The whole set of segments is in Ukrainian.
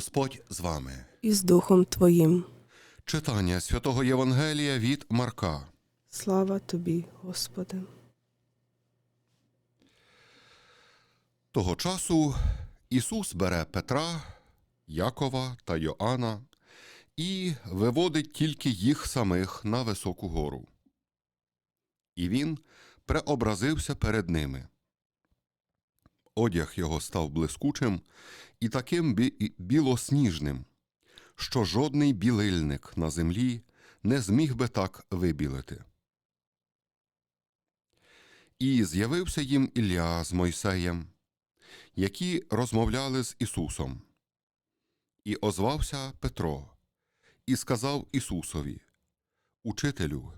Господь з вами. і з Духом Твоїм. Читання святого Євангелія від Марка. Слава Тобі, Господи. Того часу Ісус бере Петра, Якова та Йоанна і виводить тільки їх самих на високу гору. І він преобразився перед ними. Одяг його став блискучим і таким бі- білосніжним, що жодний білильник на землі не зміг би так вибілити. І з'явився їм Ілля з Мойсеєм, які розмовляли з Ісусом. І озвався Петро і сказав Ісусові: Учителю,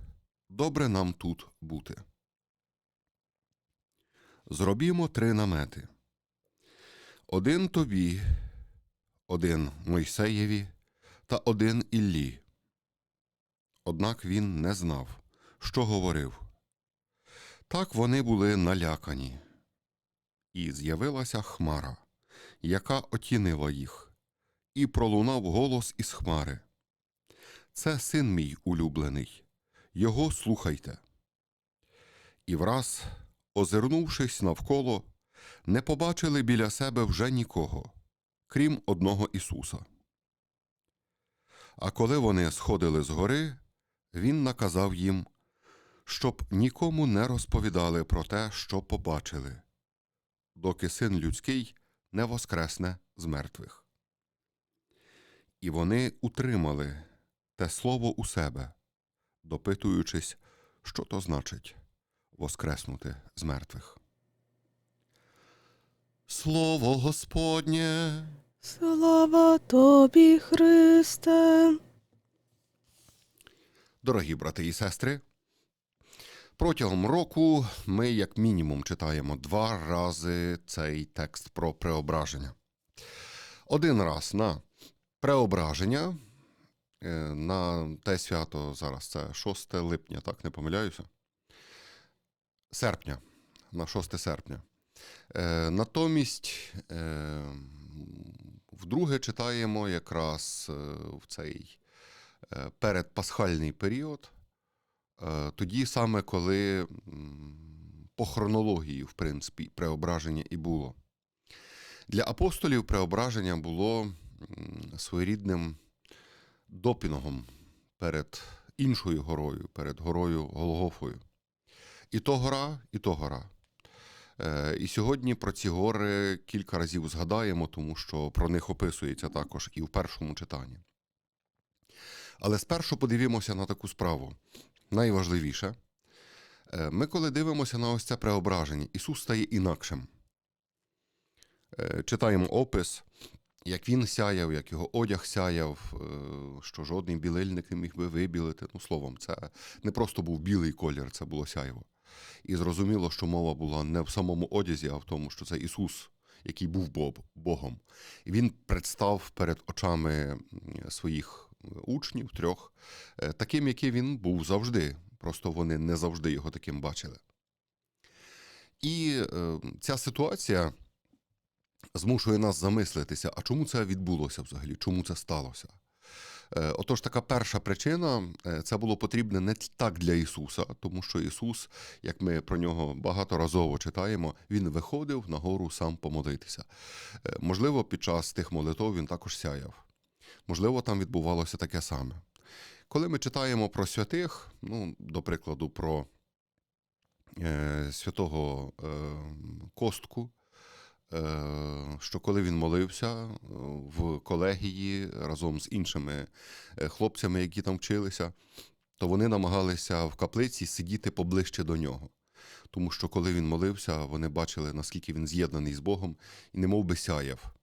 добре нам тут бути. Зробімо три намети: один тобі, один Мойсеєві та один Іллі. Однак він не знав, що говорив. Так вони були налякані. І з'явилася хмара, яка отінила їх, і пролунав голос із хмари. Це син мій улюблений, його слухайте. І враз, озирнувшись навколо, не побачили біля себе вже нікого, крім одного Ісуса. А коли вони сходили з гори, Він наказав їм, щоб нікому не розповідали про те, що побачили доки син людський не воскресне з мертвих. І вони утримали те слово у себе, допитуючись, що то значить воскреснути з мертвих. Слово Господнє. Слава Тобі, Христе. Дорогі брати і сестри, протягом року ми, як мінімум, читаємо два рази цей текст про преображення. Один раз на преображення, е, на те свято зараз це 6 липня, так не помиляюся. Серпня, на 6 серпня. Е, Натомість е, вдруге читаємо якраз е, в цей передпасхальний період, тоді саме коли по хронології, в принципі, преображення і було. Для апостолів преображення було своєрідним допінгом перед іншою горою, перед горою Голгофою. І то гора, і то гора. Е, І сьогодні про ці гори кілька разів згадаємо, тому що про них описується також і в першому читанні. Але спершу подивімося на таку справу. Найважливіше, е, ми коли дивимося на ось це преображення, Ісус стає інакшим. Е, Читаємо опис, як він сяяв, як його одяг сяяв, що жодний білильник не міг би вибілити. Ну, словом, це не просто був білий колір, це було сяйво. І зрозуміло, що мова була не в самому одязі, а в тому, що це Ісус, який був Богом. І він представ перед очами своїх учнів трьох, е, таким, який він був завжди. Просто вони не завжди його таким бачили. І е, ця ситуація змушує нас замислитися, а чому це відбулося взагалі? Чому це сталося? Е, Отож, така перша причина е, це було потрібне не так для Ісуса, тому що Ісус, як ми про нього багаторазово читаємо, Він виходив на гору сам помолитися. Е, Можливо, під час тих молитв він також сяяв. Можливо, там відбувалося таке саме. Коли ми читаємо про святих, ну, до прикладу, про святого Костку, що коли він молився е, в колегії разом з іншими е, хлопцями, які там вчилися, то вони намагалися в каплиці сидіти поближче до нього. Тому що коли він молився, вони бачили, наскільки він з'єднаний з Богом і немов би сяяв.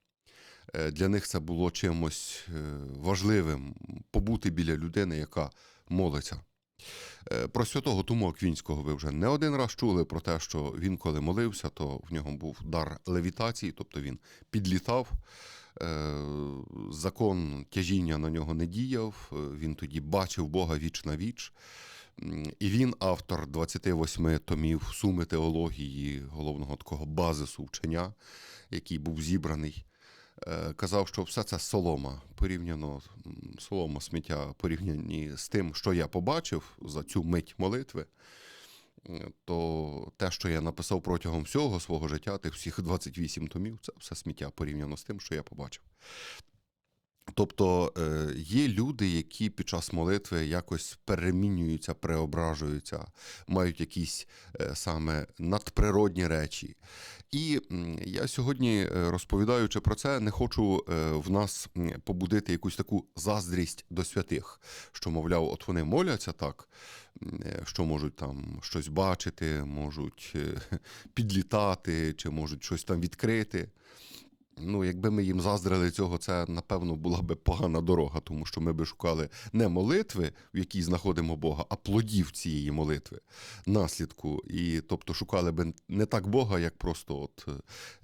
Е, Для них це було чимось е, важливим побути біля людини, яка молиться. Е, Про святого Тому Аквінського ви вже не один раз чули про те, що він, коли молився, то в нього був дар левітації, тобто він підлітав. Е, Закон тяжіння на нього не діяв, е, він тоді бачив Бога віч на віч. І він автор 28 томів суми теології, головного такого базису вчення, який був зібраний. Е, казав, що все це солома порівняно солома сміття порівняні з тим, що я побачив за цю мить молитви. е, То те, що я написав протягом всього свого життя, тих всіх 28 томів, це все сміття порівняно з тим, що я побачив. Тобто е, є люди, які під час молитви якось перемінюються, преображуються, мають якісь е, саме надприродні речі. І я сьогодні, е, розповідаючи про це, не хочу в нас побудити якусь таку заздрість до святих, що, мовляв, от вони моляться так, що можуть там щось бачити, можуть підлітати, чи можуть щось там відкрити. Ну, якби ми їм заздрили цього, це напевно була би погана дорога, тому що ми би шукали не молитви, в якій знаходимо Бога, а плодів цієї молитви, наслідку. І тобто шукали би не так Бога, як просто от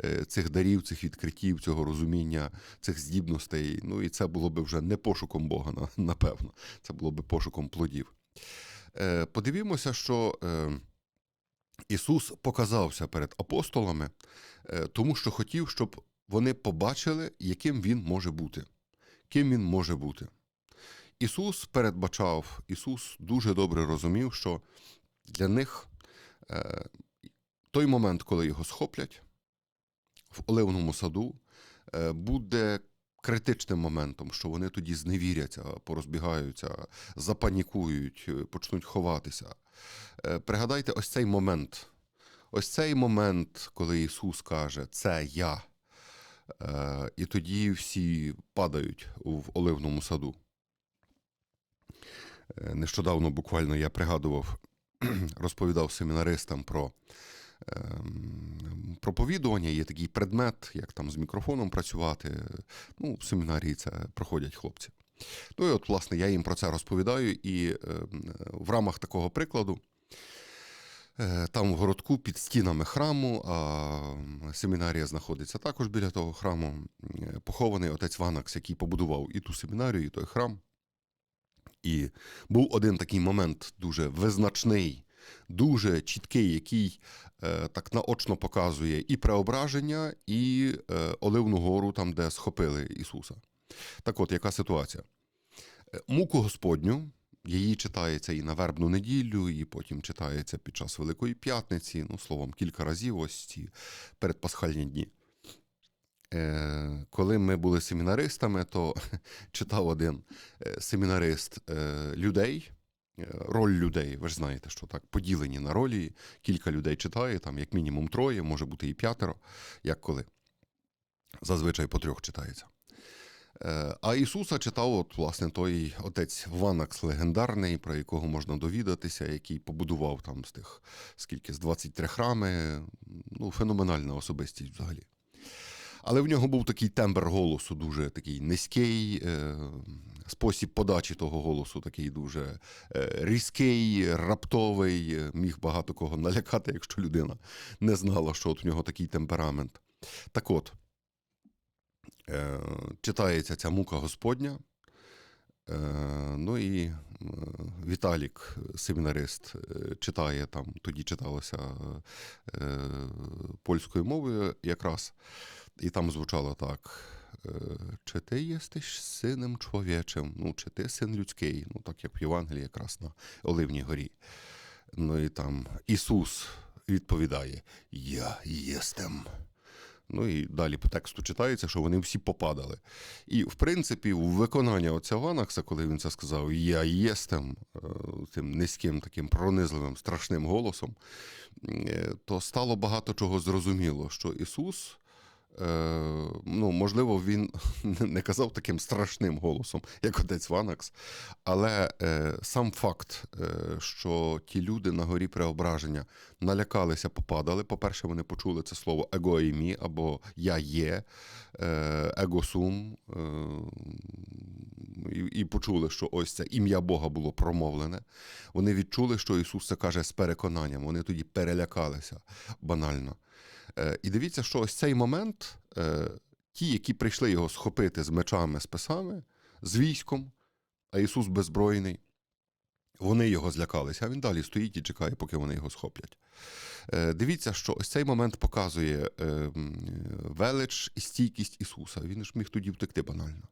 е, цих дарів, цих відкриттів, цього розуміння, цих здібностей. Ну і це було би вже не пошуком Бога, напевно. Це було би пошуком плодів. Е, Подивімося, що. е, Ісус показався перед апостолами, тому що хотів, щоб вони побачили, яким він може бути, ким він може бути. Ісус передбачав, Ісус дуже добре розумів, що для них е, той момент, коли його схоплять в Оливному саду, е, буде критичним моментом, що вони тоді зневіряться, порозбігаються, запанікують, е, почнуть ховатися. Пригадайте ось цей момент. Ось цей момент, коли Ісус каже, це я. Е, І тоді всі падають в оливному саду. Е, Нещодавно буквально я пригадував, розповідав семінаристам про ем, проповідування. Є такий предмет, як там з мікрофоном працювати. Ну, в семінарії це проходять хлопці. Ну і от, власне, я їм про це розповідаю, і ем, в рамах такого прикладу. Е, Там в городку під стінами храму, а семінарія знаходиться також біля того храму. е, Похований отець Ванакс, який побудував і ту семінарію, і той храм. І був один такий момент дуже визначний, дуже чіткий, який е, так наочно показує і преображення, і е, Оливну гору, там, де схопили Ісуса. Так от, яка ситуація? Е, Муку Господню, Її читається і на вербну неділю, і потім читається під час Великої П'ятниці, ну, словом, кілька разів ось ці передпасхальні дні. Е, коли ми були семінаристами, то читав один е, семінарист е, людей, роль людей. Ви ж знаєте, що так поділені на ролі. Кілька людей читає, там як мінімум троє, може бути і п'ятеро, як коли. Зазвичай по трьох читається. Е, А Ісуса читав, от, власне, той отець Ванакс легендарний, про якого можна довідатися, який побудував там з тих скільки з 23 храми. Ну, феноменальна особистість взагалі. Але в нього був такий тембр голосу, дуже такий низький, е, спосіб подачі того голосу такий дуже е, різкий, раптовий, міг багато кого налякати, якщо людина не знала, що от в нього такий темперамент. Так от, е, читається ця мука Господня. Е, ну і е, Віталік, семінарист, читає там, тоді читалося польською мовою якраз, і там звучало так. Чи ти єстиш сином чоловічим, ну, чи ти син людський, ну так як в Євангелії якраз на Оливній горі. Ну і там Ісус відповідає: Я єстем. Ну і далі по тексту читається, що вони всі попадали. І, в принципі, у виконання отця Ванакса, коли він це сказав, я єстем, е, тим низьким, таким пронизливим, страшним голосом, е, то стало багато чого зрозуміло, що Ісус. Е, Ну, можливо, він не казав таким страшним голосом, як отець Ванакс, але е, сам факт, е, що ті люди на горі преображення налякалися, попадали. По-перше, вони почули це слово егоїмі або я є, е, егосум, е, і, і почули, що ось це ім'я Бога було промовлене. Вони відчули, що Ісус це каже з переконанням. Вони тоді перелякалися банально. Е, І дивіться, що ось цей момент, е, ті, які прийшли його схопити з мечами, з писами, з військом, а Ісус беззбройний, Вони його злякалися, а він далі стоїть і чекає, поки вони його схоплять. Е, Дивіться, що ось цей момент показує велич і стійкість Ісуса. Він ж міг тоді втекти банально.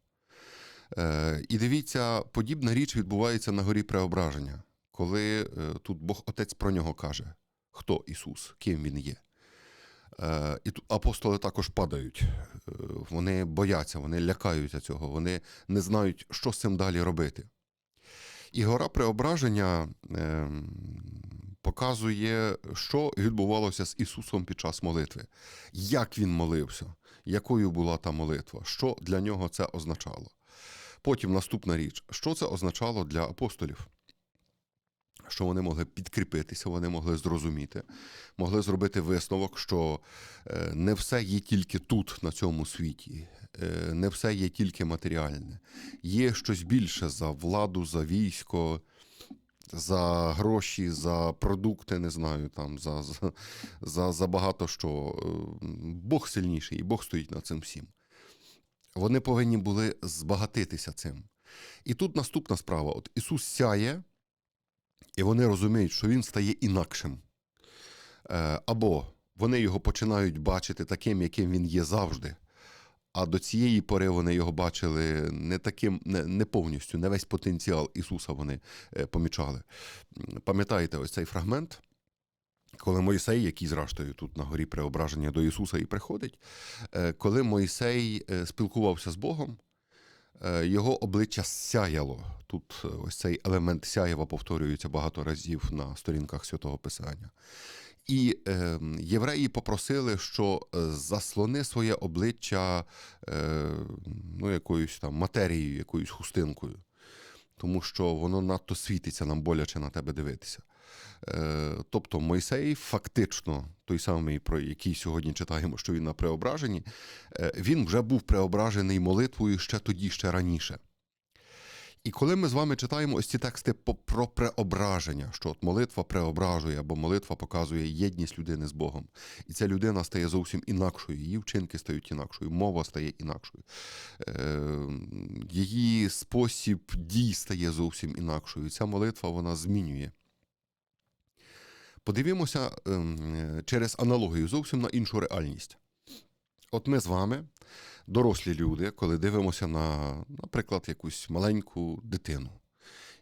І дивіться, подібна річ відбувається на горі преображення, коли тут Бог Отець про нього каже, хто Ісус, ким Він є. Е, І апостоли також падають. Е, Вони бояться, вони лякаються цього, вони не знають, що з цим далі робити. І гора преображення ем, показує, що відбувалося з Ісусом під час молитви, як він молився, якою була та молитва, що для нього це означало. Потім наступна річ, що це означало для апостолів? Що вони могли підкріпитися, вони могли зрозуміти, могли зробити висновок, що е, не все є тільки тут, на цьому світі, е, не все є тільки матеріальне. Є щось більше за владу, за військо, за гроші, за продукти, не знаю, там, за, за, за, багато що. Е, Бог сильніший, і Бог стоїть над цим всім. Вони повинні були збагатитися цим. І тут наступна справа: от Ісус сяє, і вони розуміють, що Він стає інакшим. Е, Або вони його починають бачити таким, яким він є завжди. А до цієї пори вони його бачили не таким, не, не повністю, не весь потенціал Ісуса вони е, помічали. Пам'ятаєте ось цей фрагмент, коли Мойсей, який зрештою тут на горі преображення до Ісуса і приходить, е, коли Мойсей спілкувався з Богом, його обличчя сяяло. Тут е, ось цей елемент сяєва повторюється багато разів на сторінках святого Писання. І е, євреї попросили, що е, заслони своє обличчя е, ну, якоюсь там матерією, якоюсь хустинкою, тому що воно надто світиться, нам боляче на тебе дивитися. Е, тобто Мойсей, фактично, той самий, про який сьогодні читаємо, що він на преображенні, е, він вже був преображений молитвою ще тоді, ще раніше. І коли ми з вами читаємо ось ці тексти про преображення, що от молитва преображує або молитва показує єдність людини з Богом, і ця людина стає зовсім інакшою, її вчинки стають інакшою, мова стає інакшою, е, її спосіб дій стає зовсім інакшою. Ця молитва вона змінює. Подивімося ем, через аналогію зовсім на іншу реальність. От ми з вами, дорослі люди, коли дивимося на, наприклад, якусь маленьку дитину,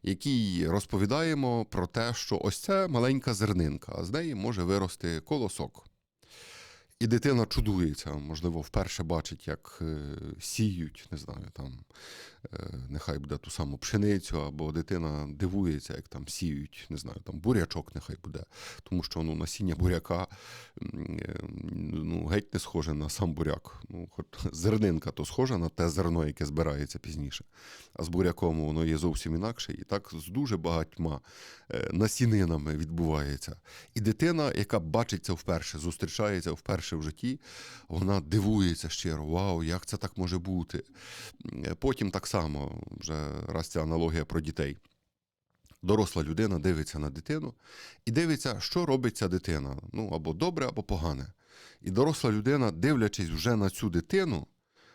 якій розповідаємо про те, що ось це маленька зернинка, а з неї може вирости колосок. І дитина чудується, можливо, вперше бачить, як е, сіють, не знаю, там, е, нехай буде ту саму пшеницю, або дитина дивується, як там сіють, не знаю, там бурячок нехай буде. Тому що ну, насіння буряка е, ну, геть не схоже на сам буряк. Ну, хоч зернинка то схожа на те зерно, яке збирається пізніше. А з буряком воно є зовсім інакше. І так з дуже багатьма насінинами відбувається. І дитина, яка бачить це вперше, зустрічається вперше в житті, вона дивується щиро, вау, як це так може бути. Потім так само, вже раз ця аналогія про дітей. Доросла людина дивиться на дитину і дивиться, що робить ця дитина. Ну, або добре, або погане. І доросла людина, дивлячись вже на цю дитину,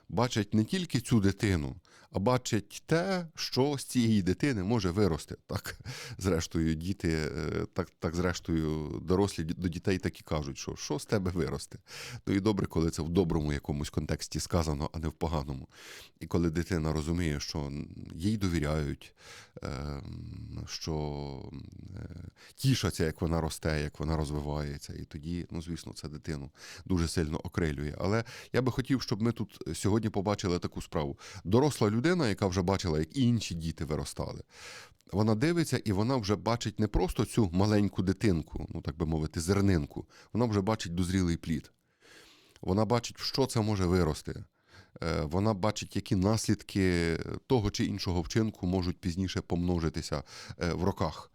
бачить не тільки цю дитину, а бачить те, що з цієї дитини може вирости. Так, зрештою, діти, е, так, так зрештою, дорослі до дітей так і кажуть, що що з тебе виросте. Ну і добре, коли це в доброму якомусь контексті сказано, а не в поганому. І коли дитина розуміє, що їй довіряють, е, що е, тішаться, як вона росте, як вона розвивається. І тоді, ну звісно, це дитину дуже сильно окрилює. Але я би хотів, щоб ми тут сьогодні побачили таку справу. Доросла людина, яка вже бачила, як інші діти виростали. Вона дивиться і вона вже бачить не просто цю маленьку дитинку, ну так би мовити, зернинку. Вона вже бачить дозрілий плід. Вона бачить, що це може вирости. Е, Вона бачить, які наслідки того чи іншого вчинку можуть пізніше помножитися е, в роках.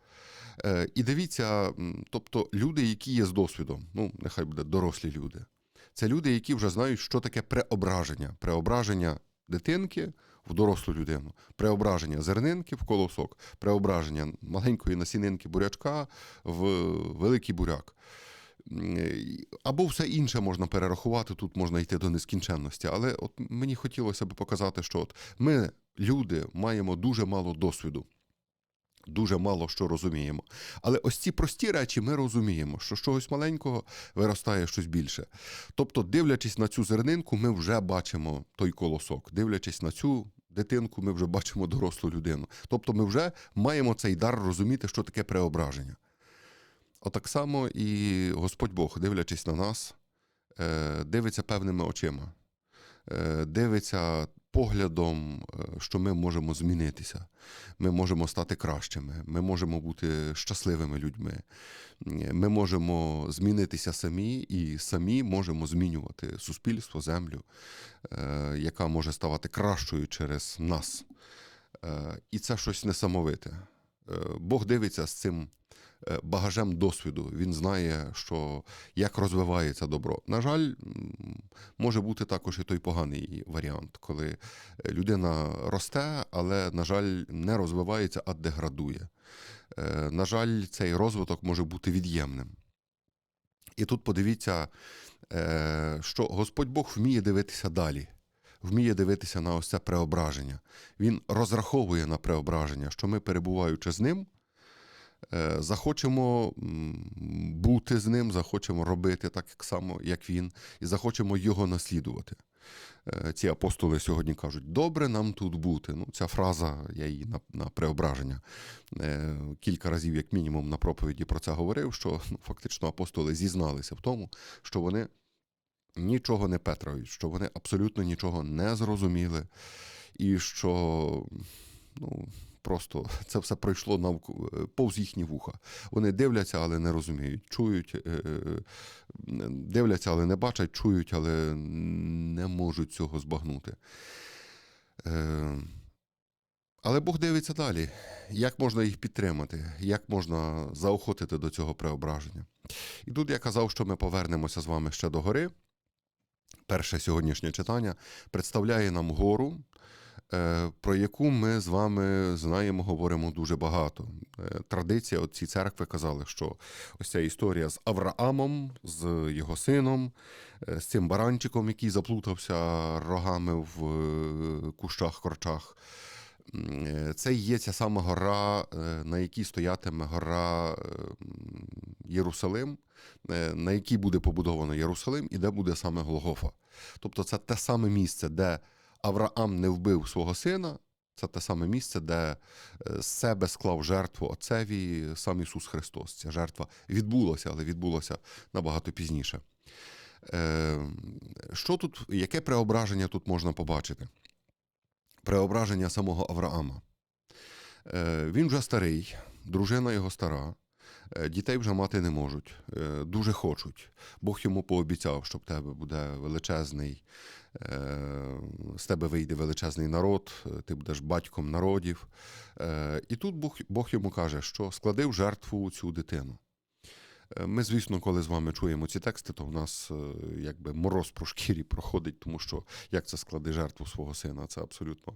Е, І дивіться, тобто люди, які є з досвідом, ну нехай буде дорослі люди. Це люди, які вже знають, що таке преображення. Преображення дитинки в дорослу людину, преображення зернинки в колосок, преображення маленької насінинки бурячка в великий буряк. Або все інше можна перерахувати, тут можна йти до нескінченності. Але от мені хотілося б показати, що от ми, люди, маємо дуже мало досвіду. Дуже мало що розуміємо. Але ось ці прості речі ми розуміємо, що з чогось маленького виростає щось більше. Тобто, дивлячись на цю зернинку, ми вже бачимо той колосок. Дивлячись на цю дитинку, ми вже бачимо дорослу людину. Тобто, ми вже маємо цей дар розуміти, що таке преображення. Отак само і Господь Бог, дивлячись на нас, е, дивиться певними очима, е, дивиться поглядом, е, що ми можемо змінитися, ми можемо стати кращими, ми можемо бути щасливими людьми, ми можемо змінитися самі і самі можемо змінювати суспільство, землю, е, яка може ставати кращою через нас. Е, І це щось несамовите. Бог дивиться з цим багажем досвіду. Він знає, що як розвивається добро. На жаль, може бути також і той поганий варіант, коли е, людина росте, але, на жаль, не розвивається, а деградує. Е, На жаль, цей розвиток може бути від'ємним. І тут подивіться, е, що Господь Бог вміє дивитися далі, вміє дивитися на ось це преображення. Він розраховує на преображення, що ми, перебуваючи з ним, е, захочемо бути з ним, захочемо робити так само, як він, і захочемо його наслідувати. Е, Ці апостоли сьогодні кажуть: добре нам тут бути. Ну, ця фраза, я її на, на преображення е, кілька разів, як мінімум, на проповіді про це говорив, що ну, фактично апостоли зізналися в тому, що вони нічого не петрають, що вони абсолютно нічого не зрозуміли, і що ну, просто це все пройшло навку, е, повз їхні вуха. Вони дивляться, але не розуміють, чують, е, е, дивляться, але не бачать, чують, але не можуть цього збагнути. Але Бог дивиться далі, як можна їх підтримати, як можна заохотити до цього преображення. І тут я казав, що ми повернемося з вами ще до гори. Перше сьогоднішнє читання представляє нам гору, про яку ми з вами знаємо, говоримо дуже багато. Е, Традиція ці церкви казали, що ось ця історія з Авраамом, з його сином, е, з цим баранчиком, який заплутався рогами в е, кущах, корчах. Е, Це є ця сама гора, е, на якій стоятиме гора е, Єрусалим, е, на якій буде побудовано Єрусалим і де буде саме Голгофа. Тобто це те саме місце, де Авраам не вбив свого сина, це те саме місце, де е, з себе склав жертву Отцеві сам Ісус Христос. Ця жертва відбулася, але відбулася набагато пізніше. Е, Що тут, яке преображення тут можна побачити? Преображення самого Авраама. Е, Він вже старий, дружина його стара, дітей вже мати не можуть, е, дуже хочуть. Бог йому пообіцяв, що в тебе буде величезний, е, з тебе вийде величезний народ, е, ти будеш батьком народів. Е, І тут Бог йому каже, що складив жертву цю дитину. Е, Ми, звісно, коли з вами чуємо ці тексти, то в нас е, якби мороз по шкірі проходить, тому що як це склади жертву свого сина? Це абсолютно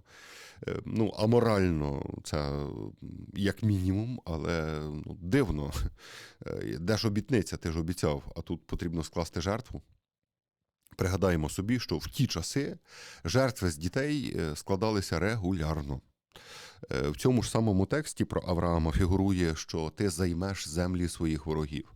е, ну, аморально, це як мінімум, але ну, дивно. Де ж обітниця, ти ж обіцяв, а тут потрібно скласти жертву. Пригадаємо собі, що в ті часи жертви з дітей складалися регулярно. Е, В цьому ж самому тексті про Авраама фігурує, що ти займеш землі своїх ворогів.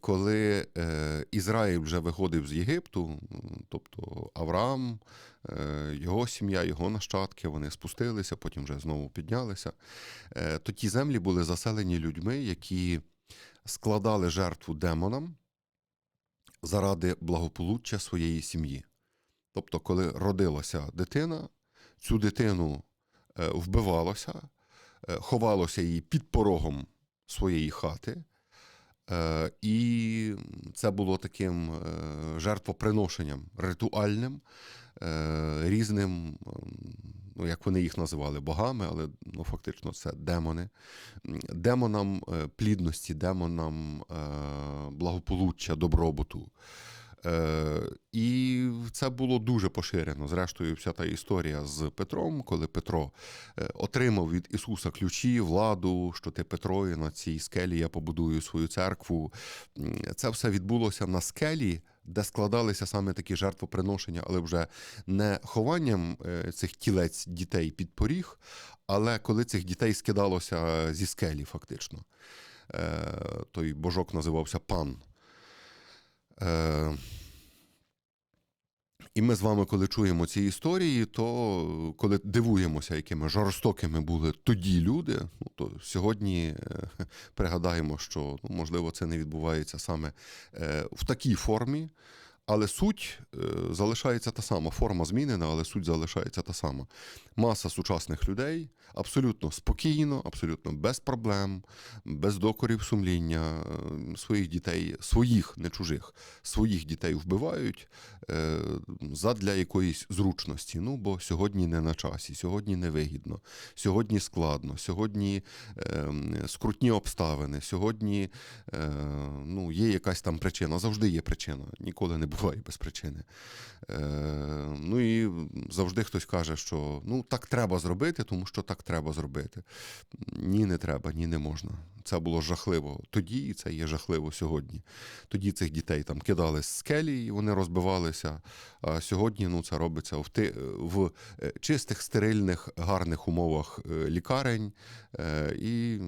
Коли е, Ізраїль вже виходив з Єгипту, тобто Авраам, е, його сім'я, його нащадки, вони спустилися, потім вже знову піднялися, то ті землі були заселені людьми, які складали жертву демонам заради благополуччя своєї сім'ї. Тобто, коли родилася дитина, цю дитину вбивалося, е, ховалося її під порогом своєї хати. Е, І це було таким е, жертвоприношенням ритуальним, е, різним, ну, як вони їх називали, богами, але ну, фактично це демони, демонам е, плідності, демонам е, благополуччя, добробуту. Е, і це було дуже поширено. Зрештою, вся та історія з Петром, коли Петро е, отримав від Ісуса ключі, владу, що ти Петро, і на цій скелі я побудую свою церкву. Це все відбулося на скелі де складалися саме такі жертвоприношення, але вже не хованням е, цих тілець дітей під поріг, але коли цих дітей скидалося зі скелі, фактично. Е, Той божок називався пан. Е, І ми з вами, коли чуємо ці історії, то коли дивуємося, якими жорстокими були тоді люди, ну, то сьогодні е, пригадаємо, що ну, можливо це не відбувається саме е, в такій формі, але суть е, залишається та сама. Форма змінена, але суть залишається та сама. Маса сучасних людей абсолютно спокійно, абсолютно без проблем, без докорів сумління е, своїх дітей, своїх, не чужих, своїх дітей вбивають е, задля якоїсь зручності. Ну, бо сьогодні не на часі, сьогодні невигідно, сьогодні складно, сьогодні е, скрутні обставини, сьогодні ну, є якась там причина. Завжди є причина, ніколи не буває без причини. Е, ну і завжди хтось каже, що ну так треба зробити, тому що так треба зробити. Ні, не треба, ні, не можна. Це було жахливо тоді, і це є жахливо сьогодні. Тоді цих дітей там кидали з скелі, і вони розбивалися. А сьогодні ну, це робиться в, ти, в е, чистих, стерильних, гарних умовах е, лікарень. Е, І,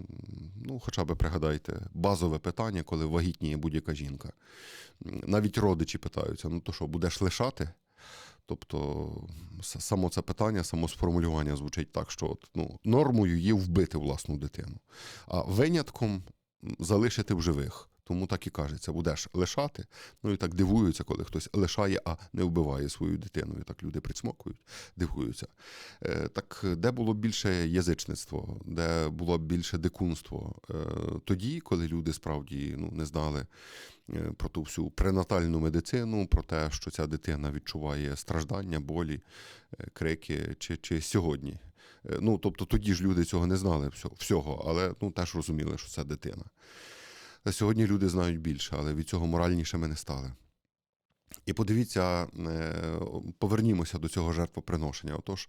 ну, хоча б пригадайте, базове питання, коли вагітніє будь-яка жінка. Навіть родичі питаються: ну то що, будеш лишати? Тобто само це питання, само сформулювання звучить так, що от, ну, нормою є вбити власну дитину, а винятком залишити в живих. Тому так і кажеться, будеш лишати. Ну і так дивуються, коли хтось лишає, а не вбиває свою дитину. І так люди прицмокують, дивуються. Е, так де було більше язичництво, де було більше дикунство? Е, тоді, коли люди справді ну, не знали е, про ту всю пренатальну медицину, про те, що ця дитина відчуває страждання, болі, крики, чи, чи сьогодні. Ну, тобто тоді ж люди цього не знали всього але ну, теж розуміли, що це дитина. Сьогодні люди знають більше, але від цього моральнішими не стали. І подивіться, е, повернімося до цього жертвоприношення. Отож,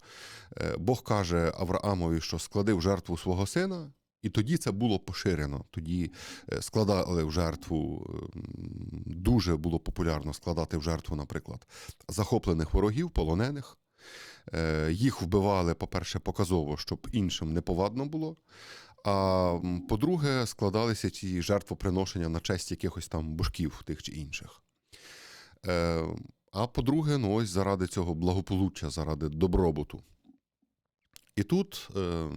е, Бог каже Авраамові, що склади в жертву свого сина, і тоді це було поширено. Тоді е, складали в жертву, дуже було популярно складати в жертву, наприклад, захоплених ворогів, полонених. Їх вбивали, по-перше, показово, щоб іншим неповадно було. А по-друге, складалися ці жертвоприношення на честь якихось там божків тих чи інших. Е, а по-друге, ну ось заради цього благополуччя, заради добробуту. І тут е,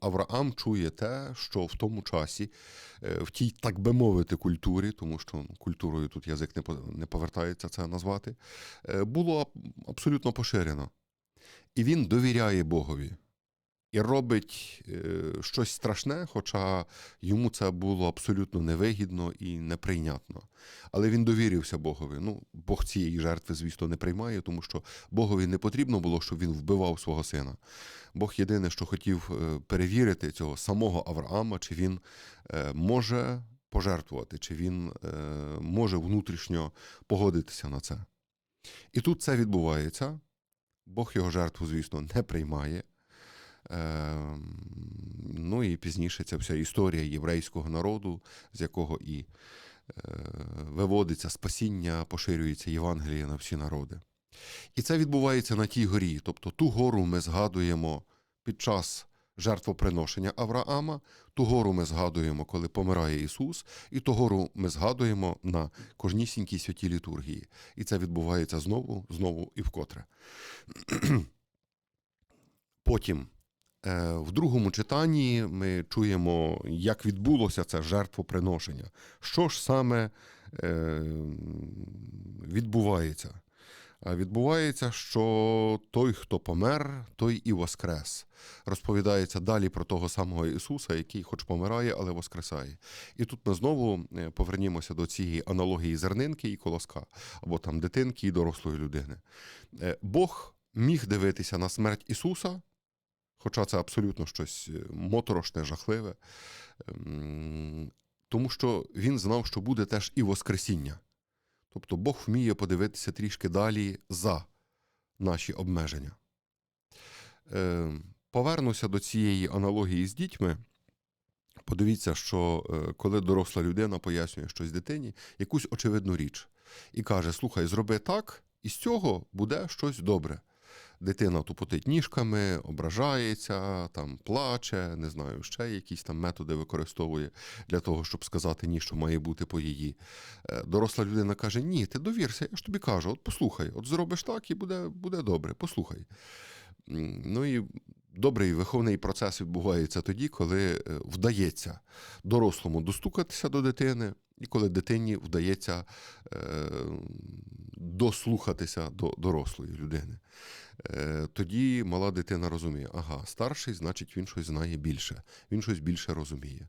Авраам чує те, що в тому часі, е, в тій, так би мовити, культурі, тому що ну, культурою тут язик не, повертається це назвати, було абсолютно поширено. І він довіряє Богові і робить е, щось страшне, хоча йому це було абсолютно невигідно і неприйнятно. Але він довірився Богові. Ну, Бог цієї жертви, звісно, не приймає, тому що Богові не потрібно було, щоб він вбивав свого сина. Бог єдине, що хотів е, перевірити цього самого Авраама, чи він е, може пожертвувати, чи він може внутрішньо погодитися на це. І тут це відбувається. Бог його жертву, звісно, не приймає. Е, ну і пізніше ця вся історія єврейського народу, з якого і е, виводиться спасіння, поширюється Євангеліє на всі народи. І це відбувається на тій горі. Тобто ту гору ми згадуємо під час жертвоприношення Авраама, ту гору ми згадуємо, коли помирає Ісус, і ту гору ми згадуємо на кожнісінькій святій літургії. І це відбувається знову, знову і вкотре. Потім в другому читанні ми чуємо, як відбулося це жертвоприношення. Що ж саме е, відбувається? А Відбувається, що той, хто помер, той і воскрес. Розповідається далі про того самого Ісуса, який хоч помирає, але воскресає. І тут ми знову е, повернімося до цієї аналогії зернинки і колоска, або там дитинки і дорослої людини. Е, Бог міг дивитися на смерть Ісуса, хоча це абсолютно щось е, моторошне, жахливе, ем, тому що він знав, що буде теж і Воскресіння. Тобто Бог вміє подивитися трішки далі за наші обмеження. Е, Повернуся до цієї аналогії з дітьми. Подивіться, що е, коли доросла людина пояснює щось дитині, якусь очевидну річ. і каже: Слухай, зроби так, і з цього буде щось добре. Дитина тупотить ніжками, ображається, там плаче, не знаю, ще якісь там методи використовує для того, щоб сказати ні, що має бути по її. Е, Доросла людина каже: Ні, ти довірся, я ж тобі кажу, от послухай, от зробиш так і буде, буде добре, послухай. Ну і добрий виховний процес відбувається тоді, коли е, вдається дорослому достукатися до дитини, і коли дитині вдається е, дослухатися до дорослої людини. Е, Тоді мала дитина розуміє, ага, старший, значить, він щось знає більше, він щось більше розуміє.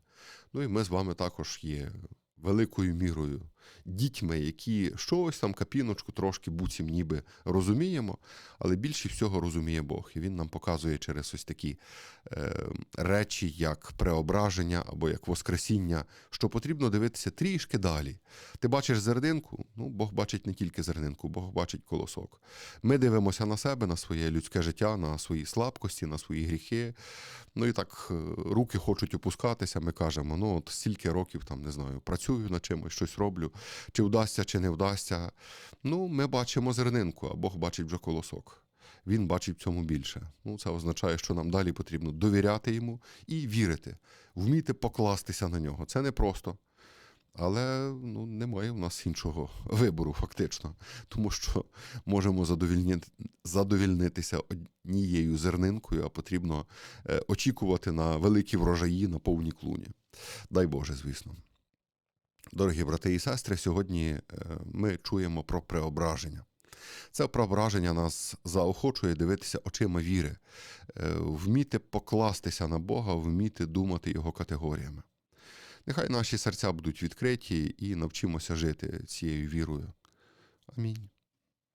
Ну і ми з вами також є великою мірою дітьми, які щось там капіночку трошки буцім ніби розуміємо, але більше всього розуміє Бог. І він нам показує через ось такі е, речі, як преображення або як Воскресіння, що потрібно дивитися трішки далі. Ти бачиш зернинку, ну Бог бачить не тільки зернинку, Бог бачить колосок. Ми дивимося на себе, на своє людське життя, на свої слабкості, на свої гріхи. Ну і так е, руки хочуть опускатися. Ми кажемо, ну от стільки років там не знаю, працюю над чимось, щось роблю, чи вдасться, чи не вдасться. Ну, ми бачимо зернинку, а Бог бачить вже колосок. Він бачить в цьому більше. Ну, це означає, що нам далі потрібно довіряти йому і вірити, вміти покластися на нього. Це не просто. Але ну, немає у нас іншого вибору, фактично, тому що можемо задовільнити, задовільнитися однією зернинкою, а потрібно е, очікувати на великі врожаї на повні клуні. Дай Боже, звісно. Дорогі брати і сестри, сьогодні е, ми чуємо про преображення. Це преображення нас заохочує дивитися очима віри, е, вміти покластися на Бога, вміти думати Його категоріями. Нехай наші серця будуть відкриті і навчимося жити цією вірою. Амінь.